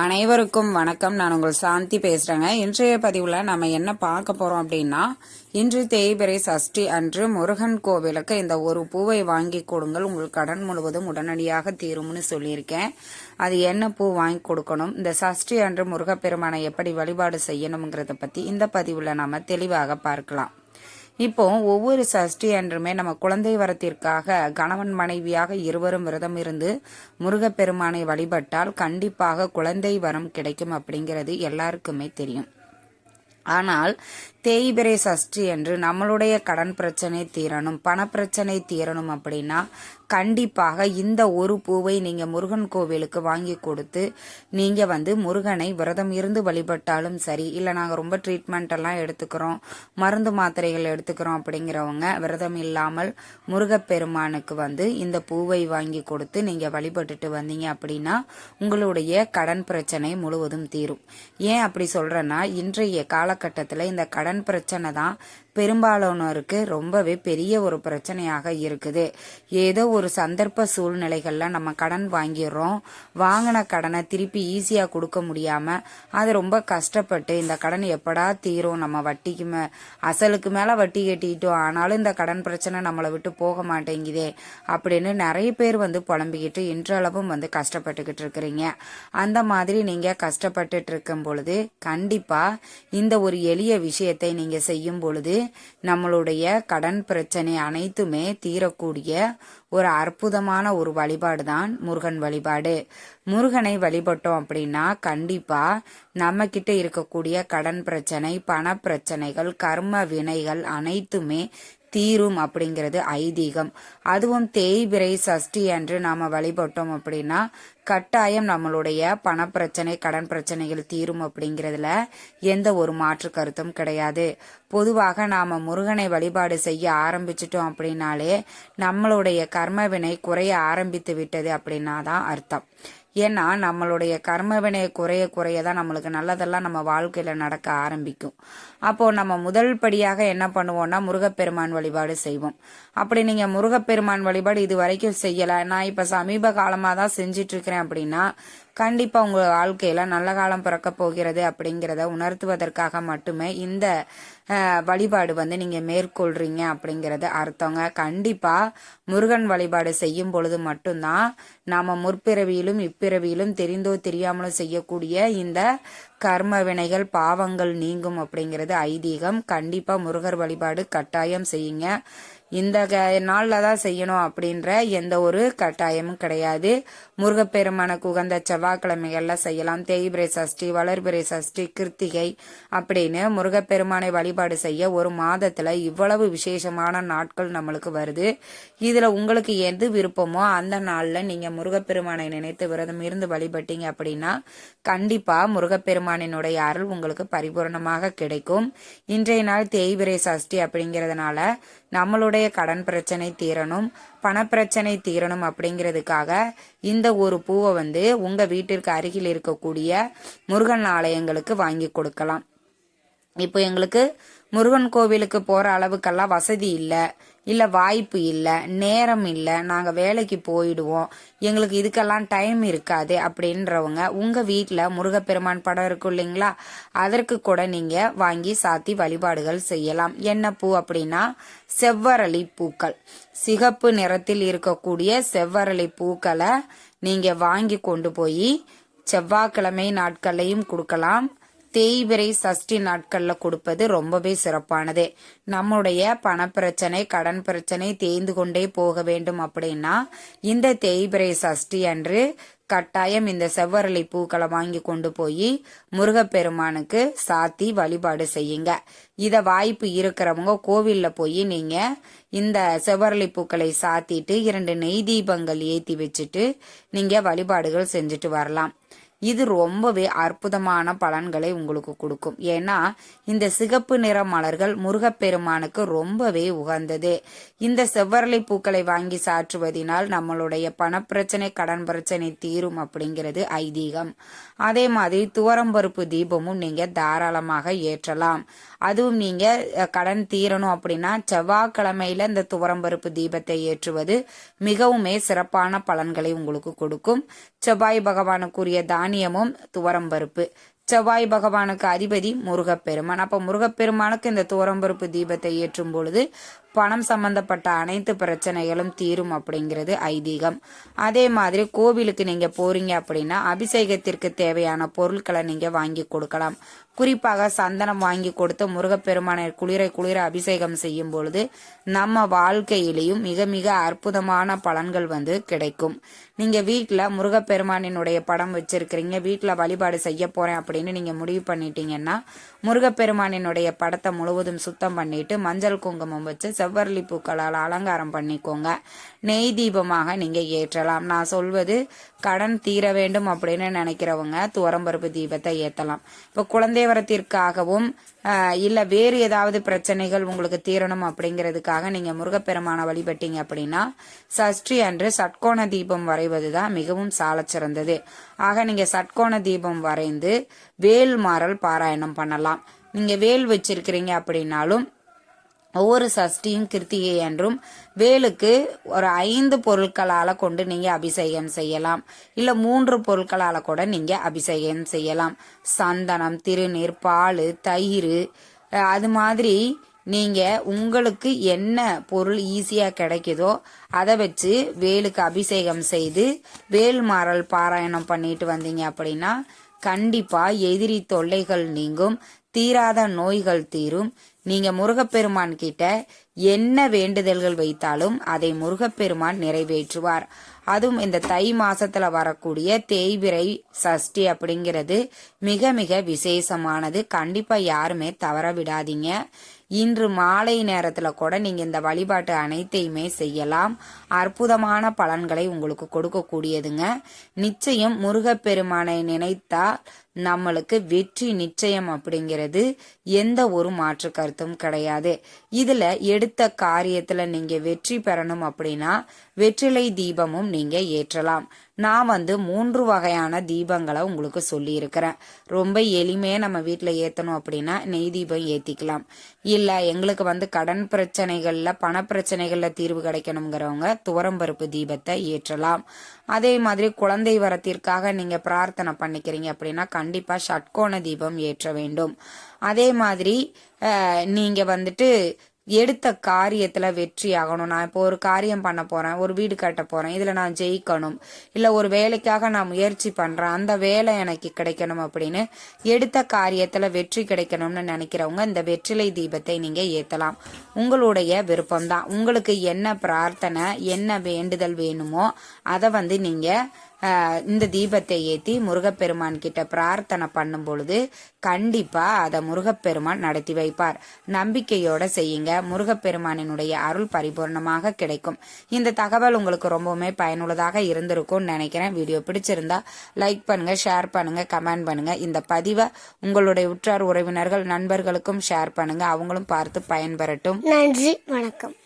அனைவருக்கும் வணக்கம். நான் உங்கள் சாந்தி பேசுகிறேங்க இன்றைய பதிவில் நம்ம என்ன பார்க்க போகிறோம் அப்படின்னா இன்று தேய்பிரை சஷ்டி அன்று முருகன் கோவிலுக்கு இந்த ஒரு பூவை வாங்கி கொடுங்கள். உங்கள் கடன் முழுவதும் உடனடியாக தீரும்னு சொல்லியிருக்கேன். அது என்ன பூ வாங்கி கொடுக்கணும்? இந்த சஷ்டி அன்று முருகப்பெருமானை எப்படி வழிபாடு செய்யணுங்கிறத பற்றி இந்த பதிவில் நம்ம தெளிவாக பார்க்கலாம். இப்போ ஒவ்வொரு சஷ்டி அன்றுமே நம்ம குழந்தை வரத்திற்காக கணவன் மனைவியாக இருவரும் விரதம் இருந்து முருகப்பெருமானை வழிபட்டால் கண்டிப்பாக குழந்தை வரம் கிடைக்கும் அப்படிங்கிறது எல்லாருக்குமே தெரியும். ஆனால் தேய்பிரை சஷ்டி என்று நம்மளுடைய கடன் பிரச்சனை தீரணும் பணப்பிரச்சனை தீரணும் அப்படின்னா கண்டிப்பாக இந்த ஒரு பூவை நீங்க முருகன் கோவிலுக்கு வாங்கி கொடுத்து நீங்க வந்து முருகனை விரதம் இருந்து வழிபட்டாலும் சரி இல்ல நாங்க ரொம்ப ட்ரீட்மெண்ட் எல்லாம் எடுத்துக்கிறோம் மருந்து மாத்திரைகள் எடுத்துக்கிறோம் அப்படிங்கிறவங்க விரதம் இல்லாமல் முருகப்பெருமானுக்கு வந்து இந்த பூவை வாங்கி கொடுத்து நீங்க வழிபட்டுட்டு வந்தீங்க அப்படின்னா உங்களுடைய கடன் பிரச்சனை முழுவதும் தீரும். ஏன் அப்படி சொல்றேன்னா இன்றைய காலகட்டத்தில் இந்த கடன் பிரச்சனை தான். பெரும்பாலானோருக்கு ரொம்பவே பெரிய ஒரு பிரச்சனையாக இருக்குது. ஏதோ ஒரு சந்தர்ப்ப சூழ்நிலைகளில் நம்ம கடன் வாங்கிடுறோம். வாங்கின கடனை திருப்பி ஈஸியாக கொடுக்க முடியாமல் அது ரொம்ப கஷ்டப்பட்டு இந்த கடன் எப்படா தீரும்? நம்ம வட்டிக்கு மே அசலுக்கு மேலே வட்டி கட்டிட்டோம் ஆனாலும் இந்த கடன் பிரச்சனை நம்மளை விட்டு போக மாட்டேங்குதே அப்படின்னு நிறைய பேர் வந்து புலம்பிக்கிட்டு இன்றளவும் வந்து கஷ்டப்பட்டுக்கிட்டு இருக்கிறீங்க. அந்த மாதிரி நீங்கள் கஷ்டப்பட்டுட்டு இருக்கும் பொழுது கண்டிப்பாக இந்த ஒரு எளிய விஷயத்தை நீங்கள் செய்யும் பொழுது நம்மளுடைய கடன் பிரச்சனை அனைத்துமே தீரக்கூடிய ஒரு அற்புதமான ஒரு வழிபாடு தான் முருகன் வழிபாடு. முருகனை வழிபட்டோம் அப்படின்னா கண்டிப்பா நம்ம கிட்ட இருக்கக்கூடிய கடன் பிரச்சனை பண பிரச்சனைகள் கர்ம வினைகள் அனைத்துமே தீரும் அப்படிங்கிறது ஐதீகம். அதுவும் தேய்பிரை சஷ்டி அன்று நாம வழிபட்டோம் அப்படின்னா கட்டாயம் நம்மளுடைய பணப்பிரச்சனை கடன் பிரச்சனைகள் தீரும் அப்படிங்கிறதுல எந்த ஒரு மாற்று கருத்தும் கிடையாது. பொதுவாக நாம முருகனை வழிபாடு செய்ய ஆரம்பிச்சிட்டோம் அப்படின்னாலே நம்மளுடைய கர்மவினை குறைய ஆரம்பித்து விட்டது அப்படின்னா தான் அர்த்தம். ஏன்னா நம்மளுடைய கர்மவினை குறைய குறைய தான் நம்மளுக்கு நல்லதெல்லாம் நம்ம வாழ்க்கையில் நடக்க ஆரம்பிக்கும். அப்போது நம்ம முதல் படியாக என்ன பண்ணுவோம்னா முருகப்பெருமான் வழிபாடு செய்வோம். அப்படி நீங்கள் முருகப்பெருமான் வழிபாடு இது வரைக்கும் செய்யலை. நான் இப்போ சமீப காலமாக தான் செஞ்சிட்ருக்கிறேன் அப்படின்னா கண்டிப்பாக உங்கள் வாழ்க்கையில் நல்ல காலம் பிறக்க போகிறது அப்படிங்கிறத உணர்த்துவதற்காக மட்டுமே இந்த வழிபாடு வந்து நீங்கள் மேற்கொள்கிறீங்க அப்படிங்கிறது அர்த்தங்க. கண்டிப்பாக முருகன் வழிபாடு செய்யும் பொழுது மட்டும்தான் நாம் முற்பிறவியிலும் இப்பிறவியிலும் தெரிந்தோ தெரியாமலோ செய்யக்கூடிய இந்த கர்ம வினைகள் பாவங்கள் நீங்கும் அப்படிங்கிறது ஐதீகம். கண்டிப்பாக முருகர் வழிபாடு கட்டாயம் செய்யுங்க. இந்த நாளில் தான் செய்யணும் அப்படின்ற எந்த ஒரு கட்டாயமும் கிடையாது. முருகப்பெருமானுக்கு உகந்த செவ்வாய்க்கிழமைகளில் செய்யலாம். தேய்பிரை சஷ்டி வளர்பிரை சஷ்டி கிருத்திகை அப்படின்னு முருகப்பெருமானை வழிபாடு செய்ய ஒரு மாதத்தில் இவ்வளவு விசேஷமான நாட்கள் நம்மளுக்கு வருது. இதில் உங்களுக்கு எது விருப்பமோ அந்த நாளில் நீங்கள் முருகப்பெருமானை நினைத்து விரதம் இருந்து வழிபட்டீங்க அப்படின்னா கண்டிப்பாக முருகப்பெருமானினுடைய அருள் உங்களுக்கு பரிபூர்ணமாக கிடைக்கும். இன்றைய நாள் தேய்பிரை சஷ்டி அப்படிங்கிறதுனால நம்மளுடைய கடன் பிரச்சனை தீரணும் பணப்பிரச்சனை தீரணும் அப்படிங்கிறதுக்காக இந்த ஒரு பூவை வந்து உங்க வீட்டிற்கு அருகில் இருக்கக்கூடிய முருகன் ஆலயங்களுக்கு வாங்கி கொடுக்கலாம். இப்போ எங்களுக்கு முருகன் கோவிலுக்கு போற அளவுக்கெல்லாம் வசதி இல்லை. இல்லை வாய்ப்பு இல்லை நேரம் இல்லை நாங்கள் வேலைக்கு போயிடுவோம் எங்களுக்கு இதுக்கெல்லாம் டைம் இருக்காது அப்படின்றவங்க உங்கள் வீட்டில் முருகப்பெருமான் படம் இருக்கும் இல்லைங்களா? அதற்கு கூட நீங்கள் வாங்கி சாத்தி வழிபாடுகள் செய்யலாம். என்ன பூ அப்படின்னா செவ்வரளி பூக்கள். சிகப்பு நிறத்தில் இருக்கக்கூடிய செவ்வரளி பூக்களை நீங்கள் வாங்கி கொண்டு போய் செவ்வாய்க்கிழமை நாட்களையும் கொடுக்கலாம். தேய்பிரை சஷ்டி நாட்கள்ல கொடுப்பது ரொம்பவே சிறப்பானது. நம்முடைய பணப்பிரச்சனை கடன் பிரச்சனை தேய்ந்து கொண்டே போக வேண்டும் அப்படின்னா இந்த தேய்பிரை சஷ்டி அன்று கட்டாயம் இந்த செவ்வரளி பூக்களை வாங்கி கொண்டு போய் முருகப்பெருமானுக்கு சாத்தி வழிபாடு செய்யுங்க. இத வாய்ப்பு இருக்கிறவங்க கோவில்ல போய் நீங்க இந்த செவ்வரளி பூக்களை சாத்திட்டு இரண்டு நெய் தீபங்கள் ஏத்தி வச்சுட்டு நீங்க வழிபாடுகள் செஞ்சுட்டு வரலாம். இது ரொம்பவே அற்புதமான பலன்களை உங்களுக்கு கொடுக்கும். ஏன்னா இந்த சிகப்பு நிற மலர்கள் முருகப்பெருமானுக்கு ரொம்பவே உகந்தது. இந்த செவ்வரளி பூக்களை வாங்கி சாற்றுவதனால் நம்மளுடைய பணப்பிரச்சனை கடன் பிரச்சனை தீரும் அப்படிங்கிறது ஐதீகம். அதே மாதிரி துவரம்பருப்பு தீபமும் நீங்க தாராளமாக ஏற்றலாம். அதுவும் நீங்க கடன் தீரணும் அப்படின்னா செவ்வாய்க்கிழமையில இந்த துவரம்பருப்பு தீபத்தை ஏற்றுவது மிகவுமே சிறப்பான பலன்களை உங்களுக்கு கொடுக்கும். செவ்வாய் பகவானுக்குரிய தானிய தானியமும் துவரம்பருப்பு செவ்வாய் பகவானுக்கு அதிபதி முருகப்பெருமான். அப்ப முருகப்பெருமானுக்கு இந்த துவரம்பருப்பு தீபத்தை ஏற்றும் பொழுது பணம் சம்பந்தப்பட்ட அனைத்து பிரச்சனைகளும் தீரும் அப்படிங்கிறது ஐதீகம். அதே மாதிரி கோவிலுக்கு நீங்க போறீங்க அப்படின்னா அபிஷேகத்திற்கு தேவையான பொருட்களை நீங்க வாங்கி கொடுக்கலாம். குறிப்பாக சந்தனம் வாங்கி கொடுத்து முருகப்பெருமானை குளிரை குளிர அபிஷேகம் செய்யும் பொழுது நம்ம வாழ்க்கையிலையும் மிக மிக அற்புதமான பலன்கள் வந்து கிடைக்கும். நீங்க வீட்டில் முருகப்பெருமானினுடைய படம் வச்சிருக்கிறீங்க வீட்டில் வழிபாடு செய்ய போறேன் அப்படின்னு நீங்க முடிவு பண்ணிட்டீங்கன்னா முருகப்பெருமானினுடைய படத்தை முழுவதும் சுத்தம் பண்ணிட்டு மஞ்சள் குங்குமம் வச்சு செவ்வரளி பூக்களால் அலங்காரம் பண்ணிக்கோங்க. நெய் தீபமாக நீங்க ஏற்றலாம். நான் சொல்வது கடன் தீர வேண்டும் அப்படின்னு நினைக்கிறவங்க துவரம்பருப்பு தீபத்தை ஏற்றலாம் இப்போ குழந்தை வரத்திற்காகவும் இல்லை வேறு ஏதாவது பிரச்சனைகள் உங்களுக்கு தீரணும் அப்படிங்கிறதுக்காக நீங்கள் முருகப்பெருமான வழிபட்டீங்க அப்படின்னா சஷ்டி அன்று சட்கோண தீபம் வரைவது தான் மிகவும் சாலச்சிறந்தது ஆக நீங்கள் சட்கோண தீபம் வரைந்து வேல் மாறல் பாராயணம் பண்ணலாம். நீங்கள் வேல் வச்சிருக்கிறீங்க அப்படின்னாலும் ஒவ்வொரு சஷ்டியும் கிருத்திகை என்றும் வேலுக்கு ஒரு ஐந்து பொருட்களால கொண்டு நீங்க அபிஷேகம் செய்யலாம். இல்ல மூன்று பொருட்களால கூட நீங்க அபிஷேகம் செய்யலாம். சந்தனம் திருநீர் பால் தயிர். அது மாதிரி நீங்க உங்களுக்கு என்ன பொருள் ஈஸியா கிடைக்குதோ அதை வச்சு வேலுக்கு அபிஷேகம் செய்து வேல் மாறல் பாராயணம் பண்ணிட்டு வந்தீங்க அப்படின்னா கண்டிப்பா எதிரி தொல்லைகள் நீங்கும். தீராத நோய்கள் தீரும். நீங்க முருகப்பெருமான் கிட்ட என்ன வேண்டுதல்கள் வைத்தாலும் அதை முருகப்பெருமான் நிறைவேற்றுவார். அதுவும் இந்த தை மாசத்துல வரக்கூடிய தேய்பிறை சஷ்டி அப்படிங்கிறது மிக மிக விசேஷமானது. கண்டிப்பா யாருமே தவற விடாதீங்க. இன்று மாலை நேரத்தில் கூட நீங்கள் இந்த வழிபாட்டு அனைத்தையுமே செய்யலாம். அற்புதமான பலன்களை உங்களுக்கு கொடுக்கக்கூடியதுங்க. நிச்சயம் முருகப்பெருமானை நினைத்தால் நம்மளுக்கு வெற்றி நிச்சயம் அப்படிங்கிறது எந்த ஒரு மாற்று கருத்தும் கிடையாது. இதுல எடுத்த காரியத்துல நீங்க வெற்றி பெறணும் அப்படின்னா வெற்றிலை தீபமும் நீங்க ஏற்றலாம். நான் வந்து மூன்று வகையான தீபங்களை உங்களுக்கு சொல்லியிருக்கிறேன். ரொம்ப எளிமையாக நம்ம வீட்டில் ஏற்றணும் அப்படின்னா நெய் தீபம் ஏற்றிக்கலாம் இல்லை எங்களுக்கு வந்து கடன் பிரச்சனைகளில் பண பிரச்சனைகளில் தீர்வு கிடைக்கணுங்கிறவங்க துவரம்பருப்பு தீபத்தை ஏற்றலாம். அதே மாதிரி குழந்தை வரத்திற்காக நீங்கள் பிரார்த்தனை பண்ணிக்கிறீங்க அப்படின்னா கண்டிப்பாக ஷட்கோண தீபம் ஏற்ற வேண்டும். அதே மாதிரி நீங்கள் வந்துட்டு எடுத்த காரியத்தில் வெற்றி ஆகணும். நான் இப்போ ஒரு காரியம் பண்ண போகிறேன் ஒரு வீடு கட்ட போகிறேன் இதில் நான் ஜெயிக்கணும் இல்லை ஒரு வேலைக்காக நான் முயற்சி பண்ணுறேன் அந்த வேலை எனக்கு கிடைக்கணும் அப்படின்னு எடுத்த காரியத்தில் வெற்றி கிடைக்கணும்னு நினைக்கிறவங்க இந்த வெற்றிலை தீபத்தை நீங்கள் ஏற்றலாம் உங்களுடைய விருப்பம்தான். உங்களுக்கு என்ன பிரார்த்தனை என்ன வேண்டுதல் வேணுமோ அதை வந்து நீங்கள் இந்த தீபத்தை ஏற்றி முருகப்பெருமான் கிட்ட பிரார்த்தனை பண்ணும் பொழுது கண்டிப்பா அதை முருகப்பெருமான் நடத்தி வைப்பார். நம்பிக்கையோட செய்யுங்க. முருகப்பெருமானினுடைய அருள் பரிபூர்ணமாக கிடைக்கும். இந்த தகவல் உங்களுக்கு ரொம்பவுமே பயனுள்ளதாக இருந்திருக்கும்னு நினைக்கிறேன். வீடியோ பிடிச்சிருந்தா லைக் பண்ணுங்க ஷேர் பண்ணுங்க கமெண்ட் பண்ணுங்க. இந்த பதிவை உங்களுடைய உற்றார் உறவினர்கள் நண்பர்களுக்கும் ஷேர் பண்ணுங்க. அவங்களும் பார்த்து பயன்பெறட்டும். நன்றி வணக்கம்.